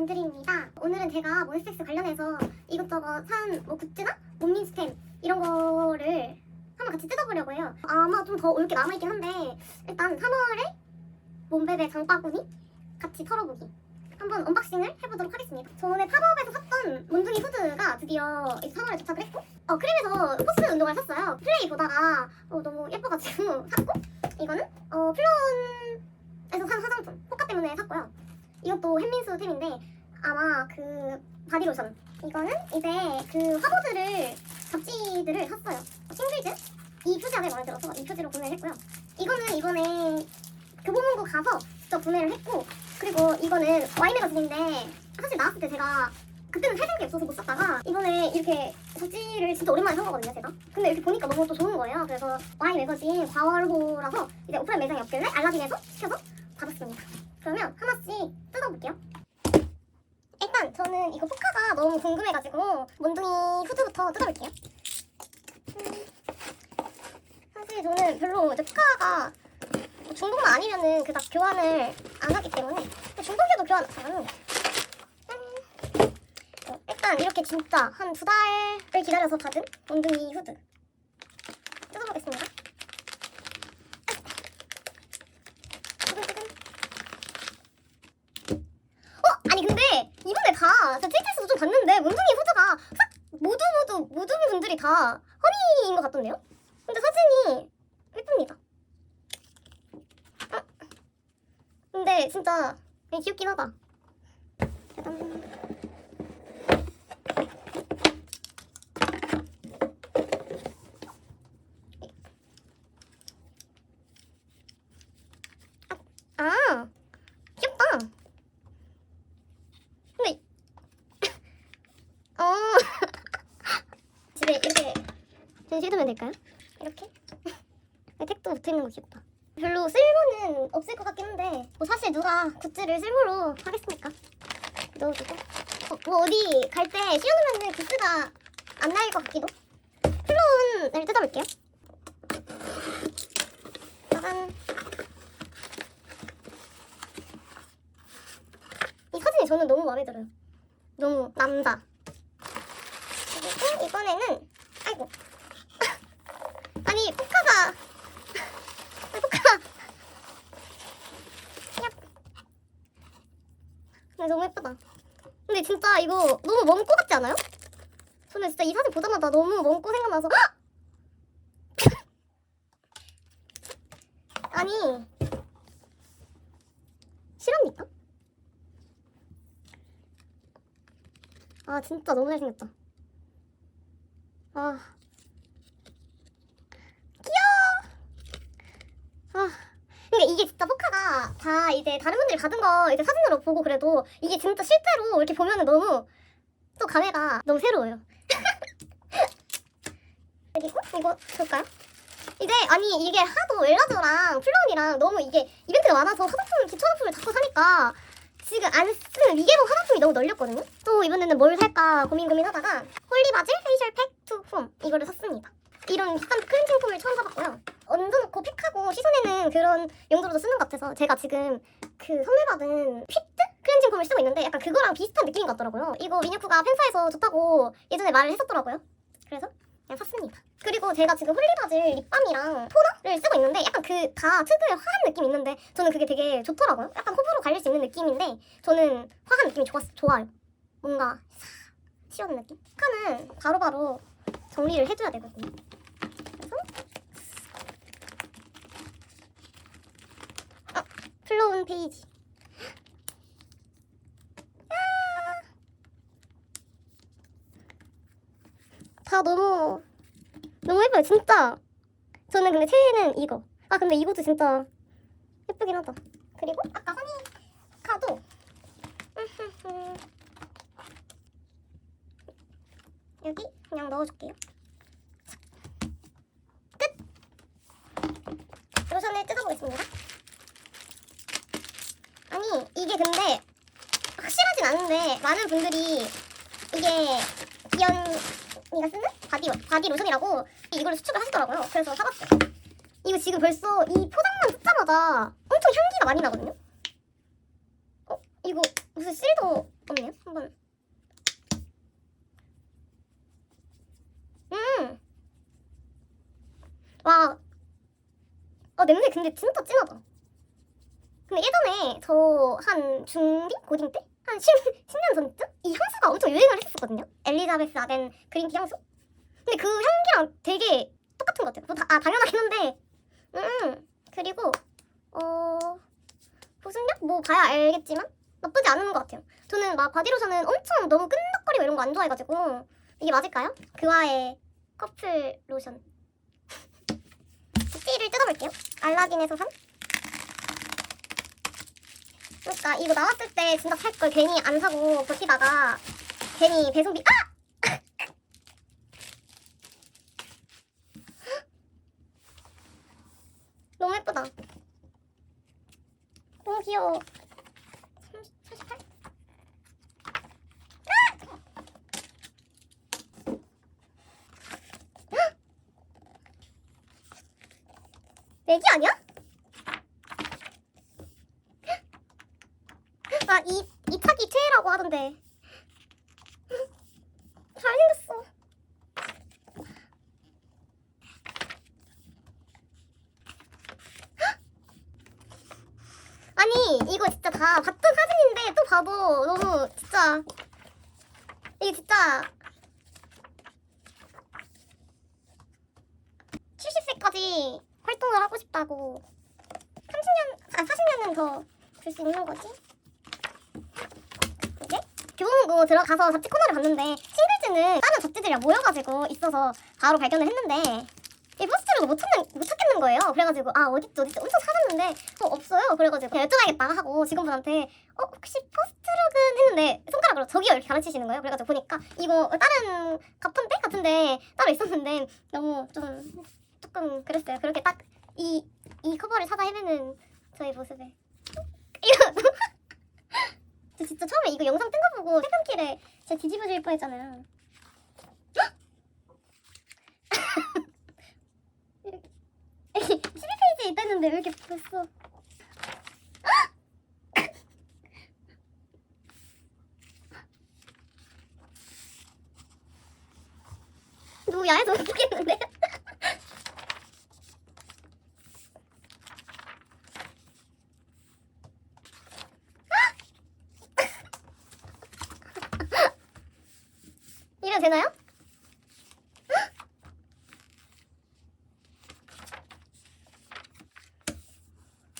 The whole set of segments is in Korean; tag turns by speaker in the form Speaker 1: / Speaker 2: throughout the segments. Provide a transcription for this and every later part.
Speaker 1: 원드림입니다. 오늘은 제가 몬스텍스 관련해서 이것저것 산 뭐 굿즈나 몸민스템 이런 거를 한번 같이 뜯어보려고 해요. 아마 좀 더 올 게 남아있긴 한데 일단 3월에 몸베베 장바구니 같이 털어보기 한번 언박싱을 해보도록 하겠습니다. 저번에 팝업에서 샀던 몬둥이 후드가 드디어 이제 3월에 도착을 했고 어 크림에서 포스 운동화를 샀어요. 플레이 보다가 어, 너무 예뻐가지고 샀고 이거는 어 플론에서 산 화장품 호카 때문에 샀고요. 이것도 햇민수 템인데 아마 그 바디로션 이거는 이제 그 화보들을 잡지들을 샀어요. 싱글즈? 이 표지가 되게 마음에 들어서 이 표지로 구매를 했고요. 이거는 이번에 교보문고 가서 직접 구매를 했고 그리고 이거는 와이 매거진인데 사실 나왔을 때 제가 그때는 살 생각이 없어서 못 샀다가 이번에 이렇게 잡지를 진짜 오랜만에 산 거거든요 제가. 근데 이렇게 보니까 너무 또 좋은 거예요. 그래서 와이 매거진 과월호라서 이제 오프라인 매장이 없길래 알라딘에서 시켜서 받았습니다 그러면 하나씩 뜯어볼게요. 일단 저는 이거 포카가 너무 궁금해가지고 몬둥이 후드부터 뜯어볼게요. 음, 사실 저는 별로 이제 포카가 중복만 아니면은 그닥 교환을 안 하기 때문에 중복해도 교환 안 하는데 짠. 어, 일단 이렇게 진짜 한 두 달을 기다려서 받은 몬둥이 후드 뜯어보겠습니다 뜨근뜨근. 어? 아니 근데 제가 TTS도 좀 봤는데 몬둥이 후드가 싹 모두 모두 모든 분들이 다 허니인 것 같던데요? 근데 사진이 예쁩니다 근데 진짜 귀엽긴 하다. 짜잔. 아, 아, 귀엽다. 근데 어 집에 이렇게 전시해두면 될까요? 이렇게. 택도 붙어 있는 거 귀엽다. 별로 쓸모는 없을 것 같긴 한데 뭐 사실 누가 굿즈를 쓸모로 하겠습니까? 넣어두고. 어, 뭐 어디 갈 때 씌워놓으면 굿즈가 안 나일 것 같기도. 플로운을 뜯어볼게요. 짜잔. 이 사진이 저는 너무 마음에 들어요. 너무 남자 그리고 이번에는 아이고 아니 포카가 근데 너무 예쁘다. 근데 진짜 이거 너무 멈고 같지 않아요? 저는 진짜 이 사진 보자마자 너무 멈고 생각나서 헉! 아니 실합니까? 아 진짜 너무 잘생겼다. 아 귀여워. 아. 근데 이게 진짜 포카가 다 이제 다른 분들이 받은 거 이제 사진으로 보고 그래도 이게 진짜 실제로 이렇게 보면은 너무 또 감회가 너무 새로워요. 그리고 이거 볼까요? 이제 아니 이게 하도 엘라드랑 플라운이랑 너무 이게 이벤트가 많아서 화장품 기초 화장품을 자꾸 사니까 지금 안 쓰는 위계로 화장품이 너무 널렸거든요. 또 이번에는 뭘 살까 고민 고민하다가 홀리바질 페이셜 팩투 폼 이거를 샀습니다. 이런 비싼 클렌징 폼을 처음 사봤고요. 얹어놓고 팩하고 씻어내는 그런 용도로도 쓰는 것 같아서 제가 지금 그 선물 받은 피트 클렌징 폼을 쓰고 있는데 약간 그거랑 비슷한 느낌인 것 같더라고요. 이거 미니쿠가 팬사에서 좋다고 예전에 말을 했었더라고요. 그래서 그냥 샀습니다. 그리고 제가 지금 홀리바질 립밤이랑 토너를 쓰고 있는데 약간 그 다 특유의 화한 느낌이 있는데 저는 그게 되게 좋더라고요. 약간 호불호 갈릴 수 있는 느낌인데 저는 화한 느낌이 좋았, 좋아요. 뭔가 싹 시원한 느낌. 칸은 바로바로 정리를 해줘야 되거든요. 그래서 아, 플로운 페이지. 다 너무 너무 예뻐요 진짜. 저는 근데 최애는 이거. 아 근데 이것도 진짜 예쁘긴 하다. 그리고 아까 허니카도. 여기 그냥 넣어줄게요. 끝! 로션을 뜯어보겠습니다 아니 이게 근데 확실하진 않은데 많은 분들이 이게 기현이가 쓰는 바디 바디 로션이라고 이걸 수축을 하시더라고요. 그래서 사봤어요. 이거 지금 벌써 이 포장만 뜯자마자 엄청 향기가 많이 나거든요. 어 이거 무슨 실도 없네요. 한번. 음. 와. 어 냄새 근데 진짜 진하다. 근데 예전에 저 한 중딩 고딩 때 한 10, 10년 전쯤 이 향수가 엄청 유행을 했었거든요. 엘리자베스 아덴 그린티 향수. 근데 그 향기랑 되게 똑같은 것 같아요. 뭐 다, 아 당연하긴 한데. 음. 그리고 어 보습력 뭐 봐야 알겠지만 나쁘지 않은 것 같아요. 저는 막 바디로션은 엄청 너무 끈적거리고 이런 거 안 좋아해가지고 이게 맞을까요? 그와의 커플 로션. 찌를 뜯어볼게요. 알라딘에서 산. 그러니까 이거 나왔을 때 진짜 살 걸 괜히 안 사고 버티다가 괜히 배송비 아! 너무 예쁘다. 너무 귀여워. 48? 내기 아니야? 아, 이, 이 착이 최애라고 하던데. 잘생겼어. 아니, 이거 진짜 다 같은 사진인데 또 봐도 너무 진짜. 이게 진짜. 70세까지 활동을 하고 싶다고 30년, 아 40년은 더 줄 수 있는 거지? 교보문고 들어가서 잡지 코너를 봤는데 싱글즈는 다른 잡지들이랑 모여가지고 있어서 바로 발견을 했는데 이 포스트록을 못 찾는 못 찾겠는 거예요. 그래가지고 아 어딨지 어딨지 엄청 찾았는데 어 없어요. 그래가지고 그냥 여쭤봐야겠다 하고 직원분한테 어 혹시 포스트록은 했는데 손가락으로 저기요 이렇게 가르치시는 거예요. 그래가지고 보니까 이거 다른 가판대 같은데 따로 있었는데 너무 좀 조금 그랬어요. 그렇게 딱 이 이 커버를 찾아 헤매는 저의 모습에 이거 저 진짜 처음에 이거 영상 뜬 거 보고 퇴근길에 진짜 뒤집어질 뻔했잖아요. 12페이지에 있다는데 왜 이렇게 벌써 야해서 못 보겠는데? 이래도 되나요?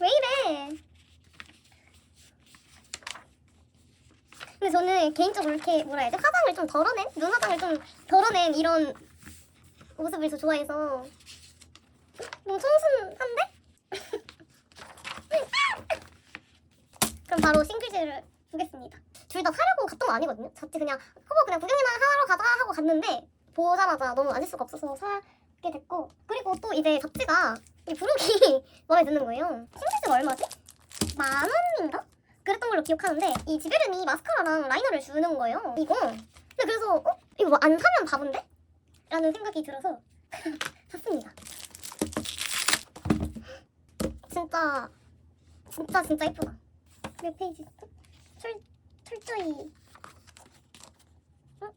Speaker 1: 왜 이래? 근데 저는 개인적으로 이렇게 뭐라 해야 돼? 화장을 좀 덜어낸? 눈 화장을 좀 덜어낸 이런 모습을 더 좋아해서 너무 청순한데? 그럼 바로 싱글즈를 보겠습니다. 둘 다 사려고 갔던 거 아니거든요. 잡지 그냥 커버 그냥 구경이나 하러 가자 하고 갔는데 보자마자 너무 아닐 수가 없어서 사게 됐고 그리고 또 이제 잡지가 이 부록이 마음에 드는 거예요. 싱글즈가 얼마지? 만 원인가? 그랬던 걸로 기억하는데 이 지베르니 마스카라랑 라이너를 주는 거예요. 이거. 근데 그래서 어? 이거 뭐 안 사면 바본데? 라는 생각이 들어서 샀습니다. 진짜 진짜 진짜 예쁘다. 몇 페이지? 철 철저히 어?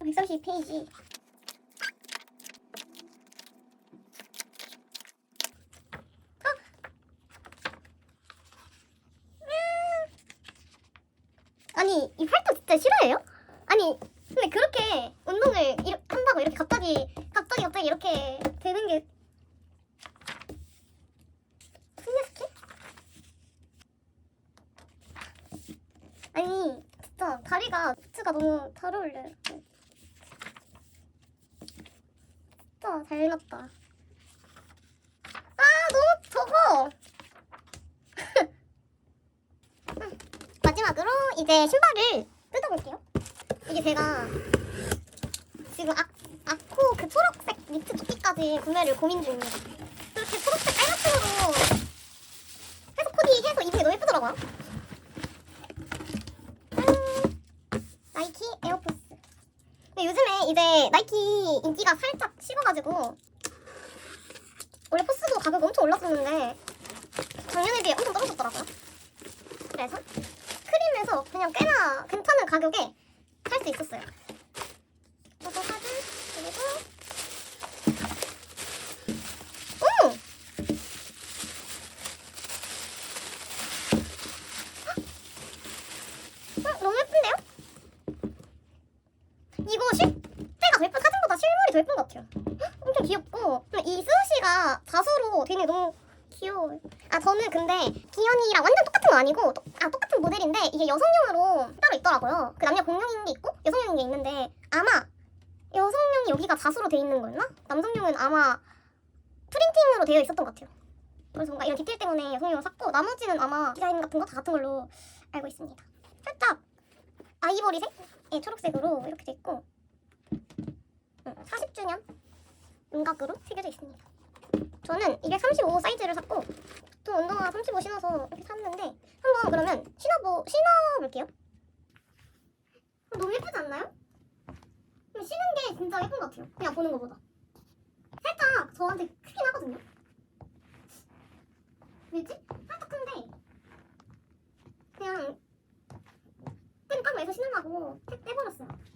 Speaker 1: 132페이지. 이 팔도 진짜 싫어해요? 아니 근데 그렇게 운동을 이렇- 한다고 이렇게 갑자기 갑자기 갑자기 이렇게 되는 게 스킨? 아니 진짜 다리가 부츠가 너무 잘 어울려요. 진짜 잘 났다. 아 너무 적어. 마지막으로 이제 신발을 뜯어볼게요. 이게 제가 지금 아, 아코 그 초록색 니트 조끼까지 구매를 고민 중입니다. 그렇게 초록색 깔맞춤으로 해서 코디 해서 게 너무 예쁘더라고요. 짠! 나이키 에어포스. 근데 요즘에 이제 나이키 인기가 살짝 식어가지고 원래 포스도 가격 엄청 올랐었는데 작년에 비해 엄청 떨어졌더라고요. 그래서 해서 그냥 꽤나 괜찮은 가격에 살 수 있었어요. 저도 사진 그리고 오! 어, 너무 예쁜데요? 이거 실제가 더 예쁜 사진보다 실물이 더 예쁜 것 같아요. 헉, 엄청 귀엽고 이 스시가 자수로 되게 너무 귀여워요. 아 저는 근데 기현이랑 완전 똑같은 거 아니고 똑- 아 똑같은 모델인데 이게 여성용으로 따로 있더라고요. 그 남녀 공용인 게 있고 여성용인 게 있는데 아마 여성용이 여기가 자수로 돼 있는 거였나? 남성용은 아마 프린팅으로 되어 있었던 것 같아요. 그래서 뭔가 이런 디테일 때문에 여성용을 샀고 나머지는 아마 디자인 같은 거 다 같은 걸로 알고 있습니다. 살짝 아이보리색? 예, 초록색으로 이렇게 돼 있고 음, 40주년 윤곽으로 새겨져 있습니다. 저는 235 사이즈를 샀고 보통 운동화 35 신어서 이렇게 샀는데 한번 그러면 신어보 신어볼게요. 어, 너무 예쁘지 않나요? 신은 게 진짜 예쁜 것 같아요. 그냥 보는 것보다. 살짝 저한테 크긴 하거든요. 왜지? 살짝 큰데 그냥 끈꽉 매서 신으려고 택 떼버렸어요.